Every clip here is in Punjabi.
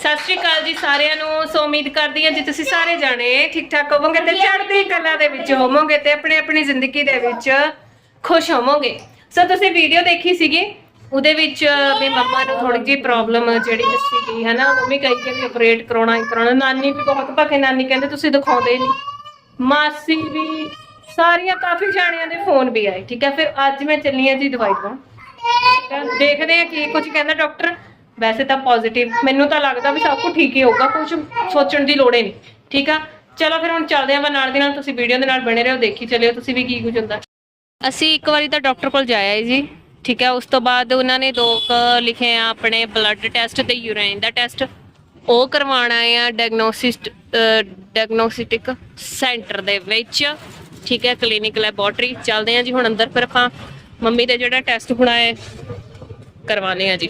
ਸਤਿ ਸ਼੍ਰੀ ਅਕਾਲ ਜੀ ਸਾਰਿਆਂ ਨੂੰ। ਸੋ ਉਮੀਦ ਕਰਦੀ ਹਾਂ ਜੀ ਤੁਸੀਂ ਸਾਰੇ ਜਾਣੇ ਠੀਕ ਠਾਕ ਹੋਵੋਗੇ ਤੇ ਚੜ੍ਹਦੀ ਕਲਾ ਦੇ ਵਿੱਚ ਹੋਵੋਗੇ ਤੇ ਆਪਣੀ ਆਪਣੀ ਜ਼ਿੰਦਗੀ ਦੇ ਵਿੱਚ ਖੁਸ਼ ਹੋਵੋਗੇ। ਸੋ ਤੁਸੀਂ ਵੀਡੀਓ ਦੇਖੀ ਸੀਗੀ, ਉਹਦੇ ਵਿੱਚ ਵੀ ਮੰਮਾ ਨੂੰ ਥੋੜੀ ਜਿਹੀ ਪ੍ਰੋਬਲਮ ਜਿਹੜੀ ਦੱਸੀ ਗਈ ਹੈ ਨਾ ਮੰਮੀ ਕਹੀ ਕਿ ਵੀ ਆਪਰੇਟ ਕਰਾਉਣਾ ਹੀ ਕਰਾਉਣਾ। ਨਾਨੀ ਵੀ ਬਹੁਤ ਭਕੇ ਨਾਨੀ ਕਹਿੰਦੇ ਤੁਸੀਂ ਦਿਖਾਉਂਦੇ ਨਹੀਂ। ਮਾਸੀ ਵੀ, ਸਾਰੀਆਂ ਕਾਫੀ ਜਾਣਿਆਂ ਦੇ ਫੋਨ ਵੀ ਆਏ, ਠੀਕ ਹੈ ਫਿਰ ਅੱਜ ਮੈਂ ਚੱਲੀ ਆ ਜੀ ਦਵਾਈ ਦਵਾਉਣ ਦੇਖਦੇ ਆ ਕੀ ਕੁਝ ਕਹਿੰਦਾ ਡਾਕਟਰ ਵੈਸੇ ਤਾਂ ਪੋਜ਼ਿਟਿਵ ਮੈਨੂੰ ਤਾਂ ਲੱਗਦਾ ਵੀ ਸਭ ਕੁਝ ਠੀਕ ਹੀ ਹੋਊਗਾ ਕੁਝ ਸੋਚਣ ਦੀ ਲੋੜ ਹੀ ਨਹੀਂ, ਠੀਕ ਆ? ਚਲੋ ਫਿਰ ਹੁਣ ਚੱਲਦੇ ਆਂ ਨਾਲ ਦੀ ਨਾਲ ਤੁਸੀਂ ਵੀਡੀਓ ਦੇ ਨਾਲ ਬਣੇ ਰਹੋ, ਦੇਖੀ ਚੱਲਿਓ, ਤੁਸੀਂ ਵੀ ਕੀ ਕੁਝ ਹੁੰਦਾ। ਅਸੀਂ ਇੱਕ ਵਾਰੀ ਤਾਂ ਡਾਕਟਰ ਕੋਲ ਜਾਇਆ ਜੀ, ਠੀਕ ਹੈ ਉਸ ਤੋਂ ਬਾਅਦ ਉਹਨਾਂ ਨੇ ਦੋ ਲਿਖੇ ਆ, ਆਪਣੇ ਬਲੱਡ ਟੈਸਟ ਤੇ ਯੂਰਿਨ ਦਾ ਟੈਸਟ ਉਹ ਕਰਵਾਉਣਾ ਆ ਡਾਇਗਨੋਸਿਸਟ ਡਾਇਗਨੋਸਟਿਕ ਸੈਂਟਰ ਦੇ ਵਿੱਚ, ਠੀਕ ਹੈ ਕਲੀਨਿਕ ਲੈਬੋਰਟਰੀ ਚੱਲਦੇ ਆ ਜੀ ਹੁਣ ਅੰਦਰ, ਫਿਰ ਆਪਾਂ ਮੰਮੀ ਦੇ ਜਿਹੜਾ ਟੈਸਟ ਹੋਣਾ ਹੈ ਕਰਵਾਣੇ ਆ ਜੀ।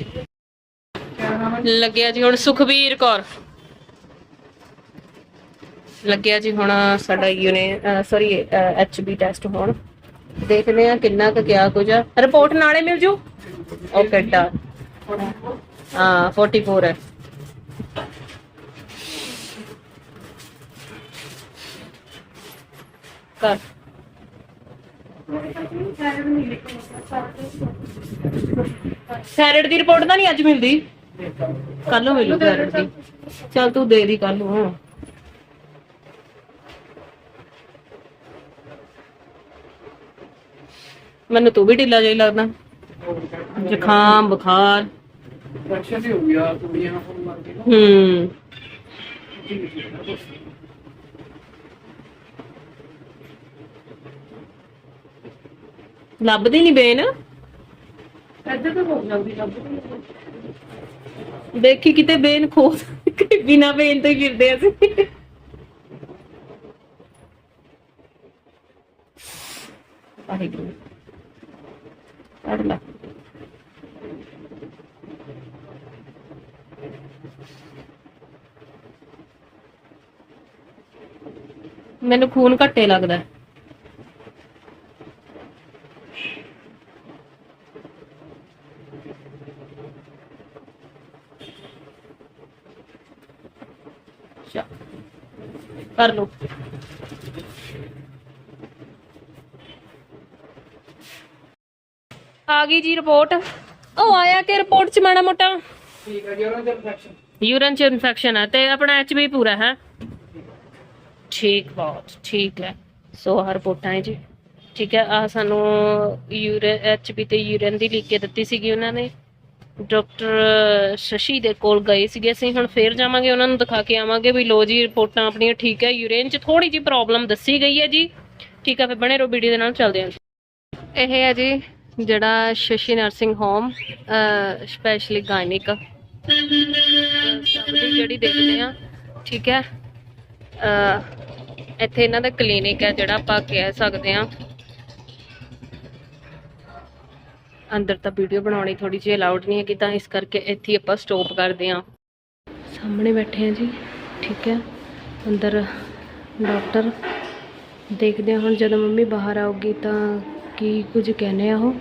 ਲੱਗਿਆ ਜੀ ਹੁਣ ਸੁਖਬੀਰ ਕੌਰ। ਲੱਗਿਆ ਜੀ ਹੁਣ ਸਾਡਾ ਯੂਨੇ ਸੌਰੀ ਐਚਬੀ ਟੈਸਟ ਹੋਣ। ਦੇਖਦੇ ਆ ਕਿੰਨਾ ਕੁ ਕਿਆ ਕੁਝ ਆ ਰਿਪੋਰਟ ਨਾਲੇ ਮਿਲ ਜੂ? ਓਕੇ ਡਨ ਹਾਂ 44 ਹੈ। ਕਰ। ਥਾਇਰਾਇਡ ਦੀ ਰਿਪੋਰਟ ਤਾਂ ਨਹੀਂ ਅੱਜ ਮਿਲਦੀ। ਕੱਲ ਨੂੰ ਮਿਲੂ ਥਾਇਰਾਇਡ ਦੀ ਚੱਲ ਤੂੰ ਦੇ ਦੀ ਕੱਲ ਨੂੰ। ਮੈਨੂੰ ਤੂੰ ਵੀ ਢਿੱਲਾ ਜਿਹਾ ਹੀ ਲੱਗਦਾ। ਜ਼ੁਕਾਮ ਬੁਖਾਰ। ਇਨਫੈਕਸ਼ਨ ਹੀ ਹੋ ਗਿਆ ਕੁੜੀਆਂ ਨੂੰ ਮਾਰ ਕੇ ਹੂੰ। ਲੱਭਦੀ ਨਹੀਂ ਬੇਨ। ਇੱਧਰ ਤਾਂ ਹੋ ਜਾਂਦੀ ਲੱਭ ਦੇਖੀ ਕਿਤੇ ਬੇਨ ਖੋਦ, ਬਿਨਾ ਬੇਨ ਤੋਂ ਹੀ ਫਿਰਦੇ ਅਸੀਂ। ਵਾਹਿਗੁਰੂ। ਕੱਢ ਲਾ। ਮੈਨੂੰ ਖੂਨ ਘੱਟੇ ਲੱਗਦਾ। ਕਰ ਲਓ। ਆ ਗਈ ਜੀ ਰਿਪੋਰਟ ਉਹ ਆਇਆ ਕਿ ਰਿਪੋਰਟ ਚ ਮਾੜਾ ਮੋਟਾ। ਠੀਕ ਹੈ ਜੀ ਉਹਨਾਂ ਦੇ ਇਨਫੈਕਸ਼ਨ ਯੂਰਨ ਚ ਇਨਫੈਕਸ਼ਨ ਹੈ ਤੇ ਆਪਣਾ ਐਚਬੀ ਪੂਰਾ ਹੈ? ਠੀਕ ਬਹੁਤ ਠੀਕ ਹੈ। ਸੋ ਆਹ ਰਿਪੋਰਟਾਂ ਹੈ ਜੀ। ਠੀਕ ਹੈ ਆ ਸਾਨੂੰ ਯੂਰਨ ਐਚਬੀ ਤੇ ਯੂਰਨ ਦੀ ਲਿਖ ਕੇ ਦਿੱਤੀ ਸੀਗੀ ਉਹਨਾਂ ਨੇ। ਡਾਕਟਰ ਸ਼ਸ਼ੀ ਦੇ ਕੋਲ ਗਏ ਸੀਗੇ। ਅਸੀਂ ਹੁਣ ਫੇਰ ਜਾਵਾਂਗੇ, ਉਹਨਾਂ ਨੂੰ ਦਿਖਾ ਕੇ ਆਵਾਂਗੇ ਵੀ ਲੋ ਜੀ, ਰਿਪੋਰਟਾਂ ਆਪਣੀਆਂ ਠੀਕ ਹੈ। ਯੂਰੇਨ ਚ ਥੋੜੀ ਜੀ ਪ੍ਰੋਬਲਮ ਦੱਸੀ ਗਈ ਹੈ ਜੀ। ਠੀਕ ਹੈ, ਫਿਰ ਬਣੇ ਰਹੋ, ਵੀਡੀਓ ਦੇ ਨਾਲ ਚੱਲਦੇ ਹਾਂ। ਇਹ ਹੈ ਜੀ, ਜਿਹੜਾ Shashi nursing home specially gynaec ਜਿਹੜੀ ਦੇਖਦੇ ਆ ਠੀਕ ਹੈ। ਇੱਥੇ ਇਹਨਾਂ ਦਾ ਕਲੀਨਿਕ ਹੈ ਜਿਹੜਾ ਆਪਾਂ ਕਹਿ ਸਕਦੇ ਆ ਅੰਦਰ ਤਾਂ ਵੀਡੀਓ ਬਣਾਉਣੀ ਥੋੜੀ ਜਿਹੀ ਅਲਾਉਡ ਨਹੀਂ ਹੈ ਕਿ ਤਾਂ ਇਸ ਕਰਕੇ ਇੱਥੇ ਹੀ ਆਪਾਂ ਸਟਾਪ ਕਰਦੇ ਆ ਸਾਹਮਣੇ ਬੈਠੇ ਆ ਜੀ ਠੀਕ ਹੈ। ਅੰਦਰ ਡਾਕਟਰ ਦੇਖਦੇ ਹਾਂ ਹੁਣ ਜਦੋਂ ਮੰਮੀ ਬਾਹਰ ਆਊਗੀ ਤਾਂ ਕੀ ਕੁਝ ਕਹਿੰਦੇ ਆ ਉਹ।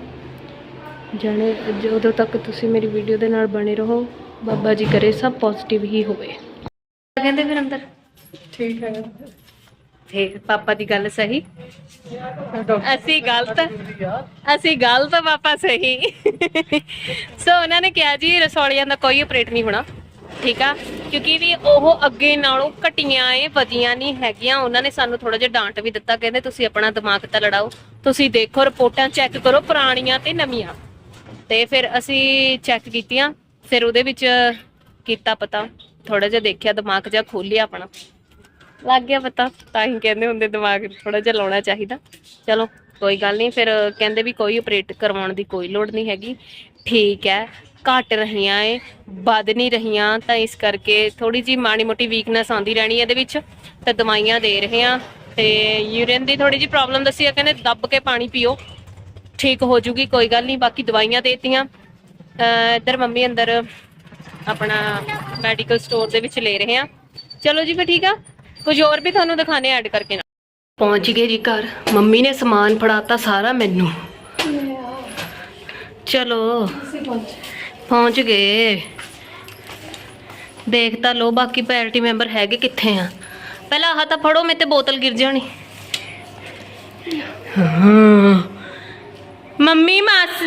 ਜਾਣੇ ਜਦੋਂ ਤੱਕ ਤੁਸੀਂ ਮੇਰੀ ਵੀਡੀਓ ਦੇ ਨਾਲ ਬਣੇ ਰਹੋ ਬਾਬਾ ਜੀ ਕਰੇ ਸਭ ਪੋਜ਼ਿਟਿਵ ਹੀ ਹੋਵੇ। ਕਹਿੰਦੇ ਫਿਰ ਅੰਦਰ? ਠੀਕ ਹੈ। ਤੇ ਪਾਪਾ ਦੀ ਗੱਲ ਸਹੀ? ਅਸੀਂ ਗਲਤ ਅਸੀਂ ਗਲਤ ਪਾਪਾ ਸਹੀ। ਸੋ ਉਹਨਾਂ ਨੇ ਕਿਹਾ ਜੀ, ਰਸੌਲੀਆਂ ਦਾ ਕੋਈ ਆਪਰੇਟ ਨਹੀਂ ਹੋਣਾ, ਠੀਕ ਆ? ਕਿਉਂਕਿ ਵੀ ਉਹ ਅੱਗੇ ਨਾਲੋਂ ਘਟੀਆਂ ਏ, ਵਧੀਆਂ ਨਹੀਂ ਹੈਗੀਆਂ। ਉਹਨਾਂ ਨੇ ਸਾਨੂੰ ਥੋੜਾ ਜਿਹਾ ਡਾਂਟ ਵੀ ਦਿੱਤਾ, ਕਹਿੰਦੇ ਤੁਸੀਂ ਆਪਣਾ ਦਿਮਾਗ ਤਾਂ ਲੜਾਓ। ਤੁਸੀਂ ਦੇਖੋ, ਰਿਪੋਰਟਾਂ ਚੈੱਕ ਕਰੋ ਪੁਰਾਣੀਆਂ ਤੇ ਨਵੀਆਂ। ਤੇ ਫਿਰ ਅਸੀਂ ਚੈੱਕ ਕੀਤੀਆਂ, ਫਿਰ ਉਹਦੇ ਵਿੱਚ ਕੀਤਾ ਪਤਾ। ਥੋੜਾ ਜਿਹਾ ਦੇਖਿਆ, ਦਿਮਾਗ ਜਿਹਾ ਖੋਲਿਆ ਆਪਣਾ। ਲੱਗ ਗਿਆ ਪਤਾ, ਤਾਂ ਹੀ ਕਹਿੰਦੇ ਹੁੰਦੇ ਦਿਮਾਗ ਥੋੜਾ ਜਿਹਾ ਲਾਉਣਾ ਚਾਹੀਦਾ। ਚਲੋ, ਕੋਈ ਗੱਲ ਨਹੀਂ, ਫਿਰ ਕਹਿੰਦੇ ਵੀ ਕੋਈ ਆਪਰੇਟ ਕਰਵਾਉਣ ਦੀ ਕੋਈ ਲੋੜ ਨਹੀਂ ਹੈਗੀ। ਠੀਕ ਹੈ, ਘਟ ਰਹੀਆਂ ਏ, ਵੱਧ ਨਹੀਂ ਰਹੀਆਂ, ਤਾਂ ਇਸ ਕਰਕੇ ਥੋੜੀ ਜੀ ਮਾੜੀ ਮੋਟੀ ਵੀਕਨੈਸ ਆਉਂਦੀ ਰਹਿਣੀ ਇਹਦੇ ਵਿੱਚ। ਤਾਂ ਦਵਾਈਆਂ ਦੇ ਰਹੇ ਆ ਤੇ ਯੂਰਿਨ ਦੀ ਥੋੜੀ ਜੀ ਪ੍ਰੋਬਲਮ ਦੱਸੀ ਆ, ਕਹਿੰਦੇ ਦੱਬ ਕੇ ਪਾਣੀ ਪੀਓ। ਠੀਕ ਹੋ ਜੂਗੀ, ਕੋਈ ਗੱਲ ਨਹੀਂ, ਬਾਕੀ ਦਵਾਈਆਂ ਦੇਤੀਆਂ। ਅਹ ਇੱਧਰ ਮੰਮੀ ਅੰਦਰ ਆਪਣਾ ਮੈਡੀਕਲ ਸਟੋਰ ਦੇ ਵਿੱਚ ਲੈ ਰਹੇ ਆ ਚਲੋ ਜੀ, ਫਿਰ ਠੀਕ ਆ। ਕੁਝ ਹੋਰ ਵੀ ਤੁਹਾਨੂੰ ਦਿਖਾਣੇ ਐਡ ਕਰਕੇ ਨਾ। ਪਹੁੰਚ ਗਏ ਜੀ ਘਰ। ਮੰਮੀ ਨੇ ਸਮਾਨ ਫੜਾਤਾ ਸਾਰਾ ਮੈਨੂੰ। ਚਲੋ। ਪਹੁੰਚ ਗਏ। ਦੇਖ ਤਾਂ ਲੋ ਬਾਕੀ ਪੈਰਟੀ ਮੈਂਬਰ ਹੈਗੇ ਕਿੱਥੇ ਆ। ਪਹਿਲਾਂ ਆਹ ਤਾਂ ਫੜੋ ਮੇ ਤੇ ਬੋਤਲ ਗਿਰ ਜਾਣੀ। ਮੰਮੀ, ਮਾਸ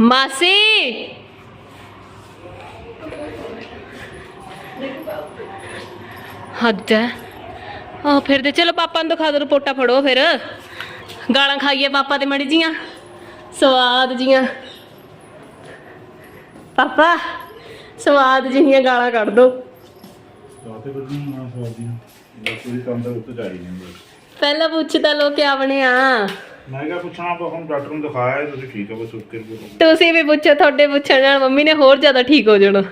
ਮਾਸੀ! ਹੱਦ ਹੈ ਆ ਫਿਰ ਦੇ ਚਲੋ ਪਾਪਾ ਨੂੰ ਦਿਖਾ ਦੋ ਰਿਪੋਰਟਾਂ ਫੜੋ ਫਿਰ। ਗਾਲਾਂ ਖਾਈਏ ਪਾਪਾ ਤੇ ਮੜੀ ਜੀਆਂ। ਸਵਾਦ ਜੀਆਂ। ਪਾਪਾ ਸਵਾਦ ਜੀਆਂ ਗਾਲਾਂ ਕੱਢ ਦੋ। ਪਹਿਲਾਂ ਪੁੱਛਦਾ ਲੋ ਕਿਆ ਬਣਿਆ। ਮੈਂ ਕਿਹਾ ਪੁੱਛਣਾ ਆਪਾਂ ਹੁਣ ਡਾਕਟਰ ਨੂੰ ਦਿਖਾਇਆ ਹੈ, ਤੁਸੀਂ ਠੀਕ ਹੋ ਤੁਸੀਂ ਵੀ ਪੁੱਛੋ ਤੁਹਾਡੇ ਪੁੱਛਣ ਨਾਲ ਮੰਮੀ ਨੇ ਹੋਰ ਜ਼ਿਆਦਾ ਠੀਕ ਹੋ ਜਾਣਾ।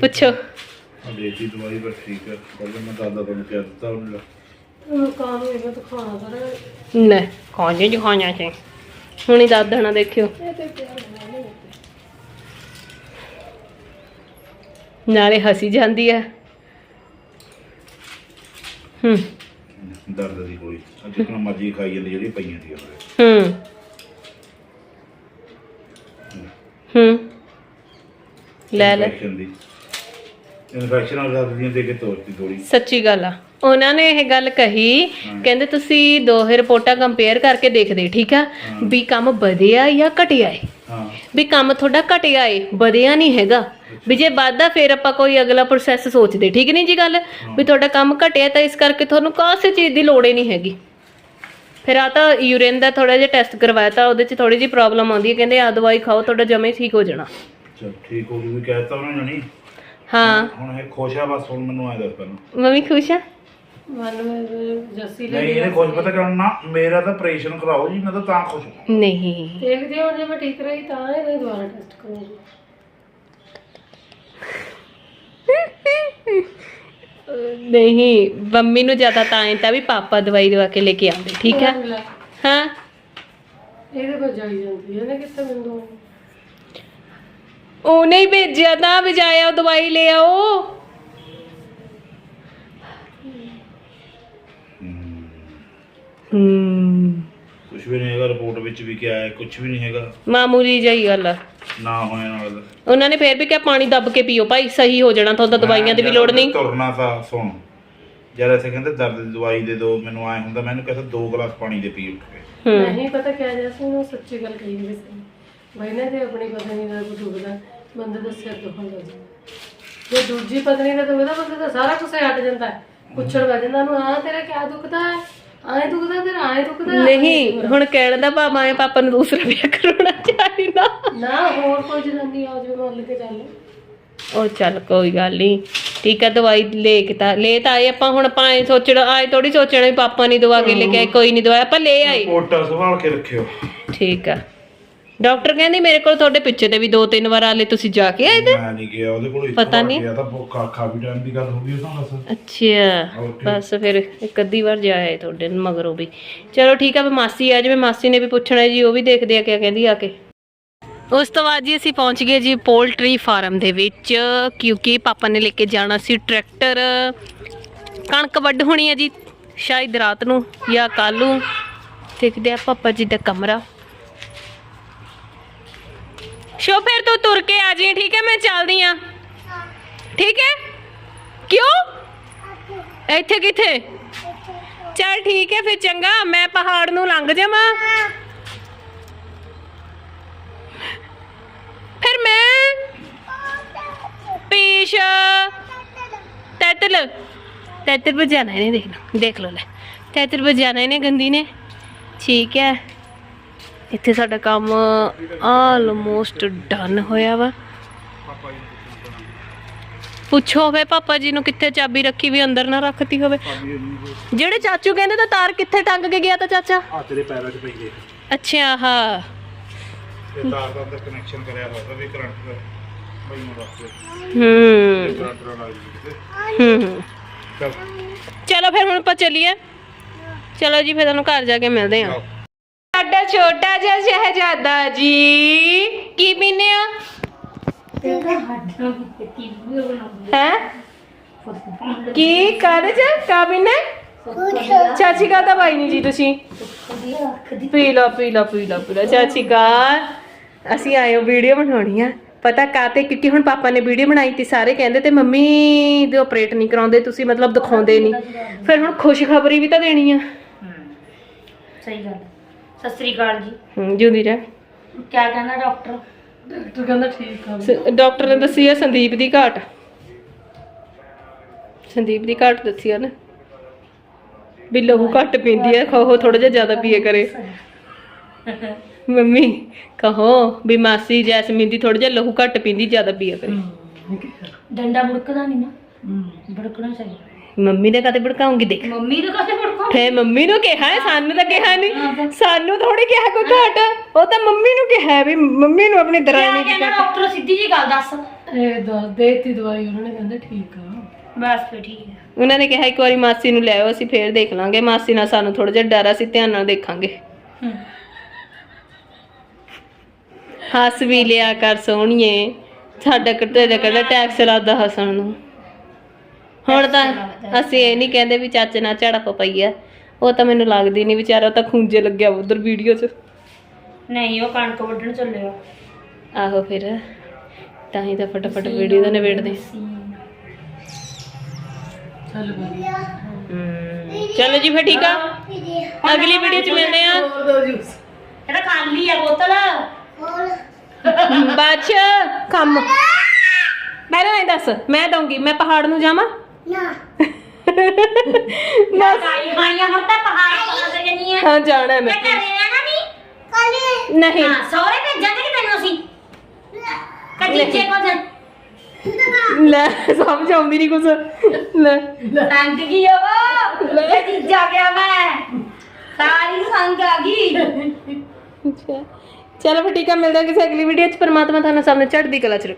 ਪੁੱਛੋ। ਆ ਦੇਤੀ ਦਵਾਈ ਬਸ ਠੀਕ ਹੈ ਪਹਿਲਾਂ ਮੈਂ ਦਾਦਾ ਤੁਹਾਨੂੰ ਕਿਹਾ ਦਿੱਤਾ ਉਹਨੇ ਕਾਨੂੰ ਇਹ ਤਾਂ ਖਾਣਾ ਸਾਰਾ ਨਾ। ਖਾਣੇ ਜੀ ਖਾਣਾ ਚਾਹੀ ਹੁਣੀ ਦੱਸ ਦੇਣਾ ਦੇਖਿਓ। ਨਾਲੇ ਹਸੀ ਜਾਂਦੀ ਹੈ ਹੂੰ। ਦਰਦ ਦੀ ਗੋਲੀ ਅੱਜ ਕਿੰਨਾ ਮਰਜ਼ੀ ਖਾਈ ਜਾਂਦੀ ਜਿਹੜੀ ਪਈਆਂ ਦੀ ਹੂੰ। ਹੂੰ। ਲੈ ਲੈ। ਦੀ। ਇਨਫੈਕਸ਼ਨ ਨਾਲ ਦਰਦ ਦੀਆਂ ਦੇ ਕੇ ਤੋੜਤੀ ਗੋਲੀ ਸੱਚੀ ਗੱਲ ਆ। ਉਹਨਾਂ ਨੇ ਇਹ ਗੱਲ ਕਹੀ ਕਹਿੰਦੇ ਤੁਸੀਂ ਦੋਹੇ ਰਿਪੋਰਟਾਂ ਕੰਪੇਅਰ ਕਰਕੇ ਦੇਖਦੇ ਠੀਕ ਆ? ਵੀ ਕੰਮ ਵਧਿਆ ਜਾਂ ਘਟਿਆ ਏ? ਹਾਂ। ਵੀ ਕੰਮ ਤੁਹਾਡਾ ਘਟਿਆ ਏ ਵਧਿਆ ਨਹੀਂ ਹੈਗਾ। ਵੀ ਜੇ ਵੱਧਦਾ ਫਿਰ ਆਪਾਂ ਕੋਈ ਅਗਲਾ ਪ੍ਰੋਸੈਸ ਸੋਚਦੇ ਠੀਕ ਨਹੀਂ ਜੀ ਗੱਲ? ਵੀ ਤੁਹਾਡਾ ਕੰਮ ਘਟਿਆ ਤਾਂ ਇਸ ਕਰਕੇ ਤੁਹਾਨੂੰ ਕਾਸੇ ਚੀਜ਼ ਦੀ ਲੋੜ ਹੀ ਨਹੀਂ ਹੈਗੀ। ਫਿਰ ਆ ਤਾਂ ਯੂਰਿਨ ਦਾ ਥੋੜਾ ਜਿਹਾ ਟੈਸਟ ਕਰਵਾਇਆ ਤਾਂ ਉਹਦੇ 'ਚ ਥੋੜੀ ਜਿਹੀ ਪ੍ਰੋਬਲਮ ਆਉਂਦੀ ਹੈ ਕਹਿੰਦੇ ਆ ਦਵਾਈ ਖਾਓ ਤੁਹਾਡਾ ਜਮੇ ਠੀਕ ਹੋ ਜਾਣਾ। ਚਲ ਠੀਕ ਹੋ ਗਈ ਵੀ ਕਹਿਤਾ ਉਹਨਾਂ ਨੇ ਨਹੀਂ ਹਾਂ। ਹੁਣ ਇਹ ਖੁਸ਼ ਆ ਬਸ ਹੁਣ ਮੈਨੂੰ ਆਇਆ ਦੱਸ ਪਹਿਲਾਂ। ਮੰਮੀ ਖੁਸ਼ ਆ? ਮਨ ਵਿੱਚ ਜੱਸੀ ਲੈ ਨਹੀਂ ਇਹਨੇ ਖੁਸ਼ ਪਤਾ ਕਰਨਾ ਮੇਰਾ ਤਾਂ ਆਪਰੇਸ਼ਨ ਕਰਾਓ ਜੀ ਮੈਂ ਤਾਂ ਤਾਂ ਖੁਸ਼ ਹਾਂ। ਨਹੀਂ। ਦੇਖਦੇ ਹਾਂ ਜੇ ਮੈਂ ਠੀਕ ਰਹੀ ਤਾਂ ਇਹਦਾ ਦੁਬਾਰਾ ਟੈਸਟ ਕਰਾਂਗੇ ਨਹੀਂ ਮੰਮੀ ਨੂੰ ਜ਼ਿਆਦਾ ਤਾਂ ਐਂ ਤਾਂ ਵੀ ਪਾਪਾ ਦਵਾਈ ਦਵਾ ਕੇ ਲੈ ਕੇ ਆਉਂਦੇ ਠੀਕ ਹੈ? ਲੈ, ਹਾਂ। ਇਹਦੇ ਪਰ ਜਾਈ ਜਾਂਦੀ ਹੈ ਨਾ ਕਿੱਥੇ ਮੈਨੂੰ ਉਹਨੇ ਹੀ ਭੇਜਿਆ ਤਾਂ ਵਜਾਇਆ ਉਹ ਦਵਾਈ ਲੈ ਆਓ। ਹੂੰ। ਕੁਝ ਵੀ ਨਹੀਂ ਹੈਗਾ ਰਿਪੋਰਟ ਵਿੱਚ ਵੀ ਕਿਹਾ ਹੈ ਕੁਝ ਵੀ ਨਹੀਂ ਹੈਗਾ। ਮਾਮੂਲੀ ਜਿਹੀ ਗੱਲ ਆ। ਨਾ ਹੋਇਆ ਨਾਲ। ਦਾ। ਉਹਨਾਂ ਨੇ ਫੇਰ ਵੀ ਕਿਹਾ ਪਾਣੀ ਦੱਬ ਕੇ ਪੀਓ ਭਾਈ ਸਹੀ ਹੋ ਜਾਣਾ ਤੁਹਾਡਾ ਦਵਾਈਆਂ ਦੀ ਵੀ ਲੋੜ ਨਹੀਂ। ਤੁਰਨਾ ਤਾਂ ਸੁਣ। ਜਦ ਐਸੇ ਕਹਿੰਦੇ ਦਰਦ ਦੀ ਦਵਾਈ ਦੇ ਦਿਓ ਮੈਨੂੰ ਆਏ ਹੁੰਦਾ ਮੈਨੂੰ ਕਹਿੰਦਾ ਦੋ ਗਲਾਸ ਪਾਣੀ ਦੇ ਪੀ ਉੱਠ ਕੇ। ਹੂੰ। ਨਹੀਂ ਪਤਾ ਕਿਆ ਜੈਸੇ ਉਹ ਸੱਚੀ ਗੱਲ ਕਹੀ ਵੀ ਸੀ। ਬਹਿਨੇ ਤੇ ਆਪਣੀ ਪਤਨੀ ਦਾ ਕੁਝ ਦੁਖਦਾ ਬੰਦੇ ਦਾ ਸਿਰ ਦੁਖਣ ਲੱਗ ਜਾਂਦਾ। ਜੇ ਦੂਜੀ ਪਤਨੀ ਦਾ ਦੁਖਦਾ ਬੰਦੇ ਦਾ ਸਾਰਾ ਕੁਝ ਹਟ ਜਾਂਦਾ। ਹੈ। ਪੁੱਛਣ ਲੱਗ ਜਾਂਦਾ ਉਹਨੂੰ ਆ ਤੇਰਾ ਕਿਆ ਦੁਖਦਾ ਹੈ? ਆਏ ਦੁਖਦਾ ਤੇਰਾ ਆਏ ਦੁਖਦਾ ਹੈ। ਨਹੀਂ ਹੁਣ ਕਹਿਣ ਦਾ ਭਾਵ ਆਏ ਪਾਪਾ ਨੂੰ ਦੂਸਰਾ ਵਿਆਹ ਕਰਾਉਣਾ ਚਾਹੀਦਾ। ਨਾ ਹੋਰ ਕੋਈ ਜਨਾਨੀ ਆ ਜਾਵੇ ਮੰਨ ਕੇ ਚੱਲ। ਉਹ ਚੱਲ ਕੋਈ ਗੱਲ ਨਹੀਂ ਠੀਕ ਹੈ ਦਵਾਈ ਲੈ ਕੇ ਤਾਂ ਲੈ ਤਾਂ ਆਏ ਆਪਾਂ ਹੁਣ ਆਪਾਂ ਐ ਸੋਚਣਾ ਆਏ ਥੋੜੀ ਸੋਚਣਾ ਵੀ ਪਾਪਾ ਨਹੀਂ ਦਵਾ ਕੇ ਲੈ ਕੇ ਆਏ ਕੋਈ ਨਹੀਂ ਦਵਾਇਆ ਆਪਾਂ ਲੈ ਆਏ। ਪੋਟਾ ਸੰਭਾਲ ਕੇ ਰੱਖਿਓ। ਠੀਕ ਆ। ਡਾਕਟਰ ਕਹਿੰਦੀ ਮੇਰੇ ਕੋਲ ਤੁਹਾਡੇ ਪਿੱਛੇ ਤੇ ਵੀ ਦੋ ਤਿੰਨ ਵਾਰ ਆਲੇ ਤੁਸੀਂ ਜਾ ਕੇ ਆਏ ਤੇ। ਮੈਂ ਨਹੀਂ ਗਿਆ ਉਹਦੇ ਕੋਲ ਇੱਕ ਪਤਾ ਵਾਰ ਨਹੀਂ। ਗਿਆ ਤਾਂ ਭੁੱਖਾ ਕਾਫੀ ਟਾਈਮ ਦੀ ਗੱਲ ਹੋ ਗਈ ਉਹਨਾਂ ਦੱਸ ਅੱਛਾ. ਬਸ ਫਿਰ ਇੱਕ ਅੱਧੀ ਵਾਰ ਜਾਏ ਤੁਹਾਡੇ ਨੂੰ ਮਗਰੋਂ ਵੀ। ਚਲੋ ਠੀਕ ਆ ਵੀ ਮਾਸੀ ਆ ਜਾਵੇ ਮਾਸੀ ਨੇ ਵੀ ਪੁੱਛਣਾ ਜੀ ਉਹ ਵੀ ਦੇਖਦੇ ਆ ਕਿਆ ਕਹਿੰਦੀ ਆ ਕੇ। ਉਸ ਤੋਂ ਬਾਅਦ ਜੀ ਅਸੀਂ ਪਹੁੰਚ ਗਏ ਜੀ ਪੋਲਟਰੀ ਫਾਰਮ ਦੇ ਵਿੱਚ ਕਿਉਂਕਿ ਪਾਪਾ ਨੇ ਲੈ ਕੇ ਜਾਣਾ ਸੀ ਟਰੈਕਟਰ। ਕਣਕ ਵੱਢ ਹੋਣੀ ਹੈ ਜੀ ਸ਼ਾਇਦ ਰਾਤ ਨੂੰ ਜਾਂ ਕੱਲ ਨੂੰ। ਦੇਖਦੇ ਆ ਪਾਪਾ ਜੀ ਦਾ ਕਮਰਾ। ਸ਼ੋ, ਫਿਰ ਤੂੰ ਤੁਰ ਕੇ ਆ ਜੀ ਠੀਕ ਹੈ? ਮੈਂ ਚੱਲਦੀ ਆ। ਠੀਕ ਹੈ? ਕਿਉਂ? ਇੱਥੇ ਕਿੱਥੇ? ਚਲ ਠੀਕ ਹੈ, ਫਿਰ ਚੰਗਾ। ਮੈਂ ਪਹਾੜ ਨੂੰ ਲੰਘ ਜਾਵਾਂ। ਫਿਰ ਮੈਂ ਪੀਸ਼ ਤੈਤਲ। ਤੈਤਲ ਬਜਾਣਾ ਇਹਨੇ ਦੇਖਣਾ ਦੇਖ ਲੋ ਲੈ। ਤੈਤਲ ਬਜਾਣਾ ਇਹਨੇ, ਗੰਦੀ ਨੇ। ਠੀਕ ਹੈ। ਇੱਥੇ ਸਾਡਾ ਕੰਮ ਆਲਮੋਸਟ ਡਨ ਹੋਇਆ ਵਾ। ਪੁੱਛੋ ਹੋਵੇ ਪਾਪਾ ਜੀ ਨੂੰ ਕਿੱਥੇ ਚਾਬੀ ਰੱਖੀ ਵੀ ਅੰਦਰ ਨਾ ਰੱਖਤੀ ਹੋਵੇ। ਜਿਹੜੇ ਚਾਚੂ ਕਹਿੰਦੇ ਤਾਂ ਤਾਰ ਕਿੱਥੇ ਟੰਗ ਕੇ ਗਿਆ ਤਾਂ ਚਾਚਾ? ਆ ਤੇਰੇ ਪੈਰਾਂ 'ਚ ਪਈ ਦੇਖ। ਅੱਛਾ ਹਾਂ ਤੇ ਤਾਰ ਦਾ ਅੰਦਰ ਕਨੈਕਸ਼ਨ ਕਰਿਆ ਹੋਇਆ ਤਾਂ ਵੀ ਕਰੰਟ ਦਾ ਬਈ ਨੂੰ ਰੱਖ ਦੇ ਹੂੰ। ਕਰੰਟ ਨਾਲ ਲੱਗ ਜੂ ਕਿਤੇ ਹੂੰ। ਹੂੰ। ਚੱਲ। ਚਲੋ ਫਿਰ ਹੁਣ ਆਪਾਂ ਚੱਲੀਏ। ਚਲੋ ਜੀ ਫਿਰ ਤੁਹਾਨੂੰ ਘਰ ਜਾ ਕੇ ਮਿਲਦੇ ਜਾਓ। ਸਾਡਾ ਛੋਟਾ ਜਿਹਾ ਸ਼ਹਿਜ਼ਾਦਾ ਜੀ। ਕੀ ਪੀਨੇ ਆ ਹੈ? ਕੀ ਕਾਦੇ ਚ ਕਾ ਪੀਨੇ ਚਾਚੀ ਕਾ ਤਾਂ ਭਾਈ ਨਹੀਂ ਜੀ ਤੁਸੀਂ। ਪੀ ਲਓ ਪੀ ਲਓ ਪੀ ਲਓ ਪੀ ਲਓ। ਚਾਚੀ ਕਾ ਅਸੀਂ ਆਏ ਹੋ ਵੀਡੀਓ ਬਣਾਉਣੀ ਆ। ਪਤਾ ਕਾਤੇ ਕਿਉਂਕਿ ਹੁਣ ਪਾਪਾ ਨੇ ਵੀਡੀਓ ਬਣਾਈ ਤੇ ਸਾਰੇ ਕਹਿੰਦੇ ਤੇ ਮੰਮੀ ਦੇ ਆਪਰੇਟ ਨਹੀਂ ਕਰਾਉਂਦੇ ਤੁਸੀਂ ਮਤਲਬ ਦਿਖਾਉਂਦੇ ਨਹੀਂ। ਫਿਰ ਹੁਣ ਖੁਸ਼ਖਬਰੀ ਵੀ ਤਾਂ ਦੇਣੀ ਆ। ਸਹੀ ਗੱਲ। ਸਤਿ ਸ੍ਰੀ ਅਕਾਲ ਜੀ। ਹੂੰ ਜਿਉਂਦੀ ਰਹਿ। ਕਿਆ ਕਹਿੰਦਾ ਡਾਕਟਰ? ਡਾਕਟਰ ਕਹਿੰਦਾ ਠੀਕ ਆ। ਸ- ਡਾਕਟਰ ਨੇ ਦੱਸੀ ਆ ਸੰਦੀਪ ਦੀ ਘਾਟ। ਸੰਦੀਪ ਦੀ ਘਾਟ ਦੱਸੀ ਆ ਨਾ ਵੀ ਲਹੂ ਘੱਟ ਪੀਂਦੀ ਆ ਖੋ ਥੋੜਾ ਜਿਹਾ ਜ਼ਿਆਦਾ ਪੀਏ ਕਰੇ। ਮੰਮੀ ਕਹੋ ਵੀ ਮਾਸੀ ਜੈਸਮੀਨ ਦੀ ਥੋੜਾ ਜਿਹਾ ਲਹੂ ਘੱਟ ਪੀਂਦੀ ਜ਼ਿਆਦਾ ਪੀਏ ਕਰੇ। ਡੰਡਾ ਬੁੜਕਦਾ ਨਹੀਂ ਨਾ। ਬੁੜਕਣਾ ਚਾਹੀਦਾ। ਮੰਮੀ ਨੇ ਕਦੇ ਭੜਕਾਉਂਗੀ ਦੇਖ। ਮੰਮੀ ਦੇ ਕਾਹਤੇ ਬੁੜਕੋ ਫੇ ਮੰਮੀ ਨੂੰ ਕਿਹਾ ਹੈ, ਸਾਨੂੰ ਤਾਂ ਕਿਹਾ ਨਹੀਂ ਸਾਨੂੰ ਥੋੜੀ ਕਿਹਾ ਕੋਈ ਘਾਟ। ਉਹ ਤਾਂ ਮੰਮੀ ਨੂੰ ਕਿਹਾ ਹੈ ਵੀ ਮੰਮੀ ਨੂੰ ਆਪਣੀ ਦਰਾਣੀ ਦੀ ਕਹਿੰਦਾ ਡਾਕਟਰ ਸਿੱਧੀ ਜੀ ਗੱਲ ਦੱਸ। ਇਹ ਦੱਸ ਦੇਤੀ ਦਵਾਈ ਉਹਨਾਂ ਨੇ ਕਹਿੰਦੇ ਠੀਕ ਆ। ਬਸ ਫੇ ਠੀਕ ਹੈ। ਉਹਨਾਂ ਨੇ ਕਿਹਾ ਇੱਕ ਵਾਰੀ ਮਾਸੀ ਨੂੰ ਲੈ ਆਓ ਅਸੀਂ ਫੇਰ ਦੇਖ ਲਾਂਗੇ। ਮਾਸੀ ਨਾਲ ਸਾਨੂੰ ਥੋੜਾ ਜਿਹਾ ਡਰ ਆ, ਅਸੀਂ ਧਿਆਨ ਨਾਲ ਦੇਖਾਂਗੇ। ਹੱਸ ਵੀ ਲਿਆ ਕਰ ਸੋਹਣੀਏ। ਸਾਡਾ ਕਿਤੇ ਦਾ ਕਹਿੰਦਾ ਟੈਕਸ ਲਾਦਾ ਹਸਣ ਨੂੰ। ਹੁਣ ਤਾਂ ਅਸੀਂ ਇਹ ਨਹੀਂ ਕਹਿੰਦੇ ਵੀ ਚਾਚੇ ਨਾਲ ਝੜਪ ਪਈ ਆ। ਉਹ ਤਾਂ ਮੈਨੂੰ ਲੱਗਦੀ ਨਹੀਂ ਵਿਚਾਰਾ ਉਹ ਤਾਂ ਖੂੰਜੇ ਲੱਗਿਆ ਉਧਰ ਵੀਡੀਓ 'ਚ। ਨਹੀਂ ਉਹ ਕਣਕ ਵੱਢਣ ਚੱਲਿਆ ਆਹੋ ਫਿਰ ਤਾਂ ਹੀ ਤਾਂ ਫਟਾਫਟ ਵੀਡੀਓ ਦਾ ਨਿਬੇੜਦੇ। ਚੱਲ ਵਧੀਆ। ਚਲੋ ਜੀ ਫਿਰ ਠੀਕ ਆ। ਅਗਲੀ ਵੀਡੀਓ 'ਚ ਮਿਲਦੇ ਆ। ਹੋਰ ਦੋ ਜੂਸ। ਇਹਦਾ ਖਾਲੀ ਆ ਬੋਤਲ। 'ਚ ਕੰਮ। ਪਹਿਲਾਂ ਇਹ ਦੱਸ ਮੈਂ ਦਊਂਗੀ ਮੈਂ ਪਹਾੜ ਨੂੰ ਜਾਵਾਂ। ਮੈਂ ਕਾਈ ਖਾਈਆਂ ਹੁਣ ਤਾਂ ਪਹਾੜ ਪਹਾੜ ਤੇ ਜੰਨੀ ਆ ਹਾਂ ਜਾਣਾ ਹੈ ਮੈਂ ਮੈਂ ਘਰੇ ਰਹਿਣਾ ਨਹੀਂ ਨਹੀਂ ਹਾਂ ਸਹੁਰੇ ਭੇਜਾਂਗੇ ਕਿ ਤੈਨੂੰ ਅਸੀਂ ਕਟੀਚੇ ਕੋ ਜਾਂ ਲੈ ਸਮਝ ਆਉਂਦੀ ਨਹੀਂ ਕੁਛ ਲੈ ਸੰਗ ਗਈ ਉਹ ਕਟੀਚਾ ਗਿਆ ਮੈਂ ਸਾਰੀ ਸੰਗ ਆ ਗਈ ਅੱਛਾ ਚਲੋ ਫਿਰ ਠੀਕ ਆ ਮਿਲਦੇ ਹਾਂ ਕਿਸੇ ਅਗਲੀ ਵੀਡੀਓ 'ਚ। ਪਰਮਾਤਮਾ ਤੁਹਾਨੂੰ ਸਭ ਨੂੰ ਚੜ੍ਹਦੀ ਕਲਾ 'ਚ ਰੱਖੇ